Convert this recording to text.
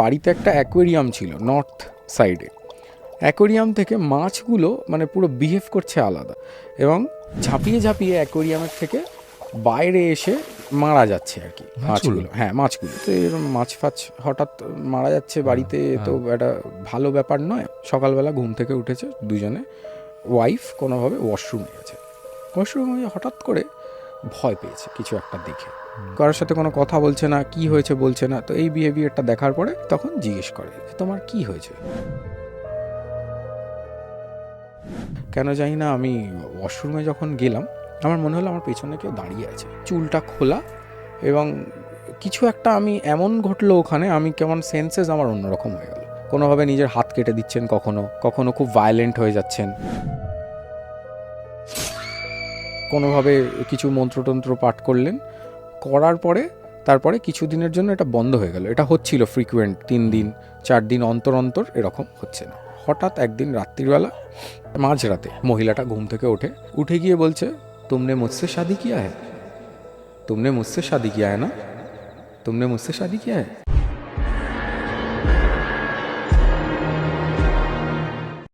বাড়িতে একটা অ্যাকোয়ারিয়াম ছিল নর্থ সাইডে। অ্যাকোয়ারিয়াম থেকে মাছগুলো মানে পুরো বিহেভ করছে আলাদা এবং ঝাঁপিয়ে ঝাঁপিয়ে অ্যাকোয়ারিয়ামের থেকে বাইরে এসে মারা যাচ্ছে আর কি মাছগুলো? হ্যাঁ মাছগুলো। তো এরকম মাছ ফাছ হঠাৎ মারা যাচ্ছে বাড়িতে তো একটা ভালো ব্যাপার নয়। সকালবেলা ঘুম থেকে উঠেছে দুজনে। ওয়াইফ কোনোভাবে ওয়াশরুমে গেছে ওয়াশরুমে হঠাৎ করে ভয় পেয়েছে কিছু একটা দেখে। কারোর সাথে কোনো কথা বলছে না, কি হয়েছে বলছে না, তো এই বিহেভিয়ারটা দেখার পরে তখন জিজ্ঞেস করে তোমার কি হয়েছে? কেন জানি না, আমি ওয়াশরুমে যখন গেলাম, আমার মনে হলো আমার পেছনে কেউ দাঁড়িয়ে আছে। চুলটা খোলা এবং কিছু একটা আমি এমন ঘটলো ওখানে, আমি কেমন সেন্সেস আমার অন্যরকম হয়ে গেল। কোনোভাবে নিজের হাত কেটে দিচ্ছেন কখনো কখনো খুব ভায়োলেন্ট হয়ে যাচ্ছেন। কোনোভাবে কিছু মন্ত্রতন্ত্র পাঠ করলেন করার পরে তারপরে কিছু দিনের জন্য এটা বন্ধ হয়ে গেল। এটা হচ্ছিল ফ্রিকুয়েন্ট তিন দিন, চার দিন অন্তর অন্তর এরকম হচ্ছে না। হঠাৎ একদিন রাত্রিবেলা, মাঝরাতে মহিলাটা ঘুম থেকে ওঠে, উঠে গিয়ে বলছে, তুমনে মুঝসে শাদি কি আয় তুমনে মুঝসে শাদি কি আয় না? তুমনে মুঝসে শাদি কি আয়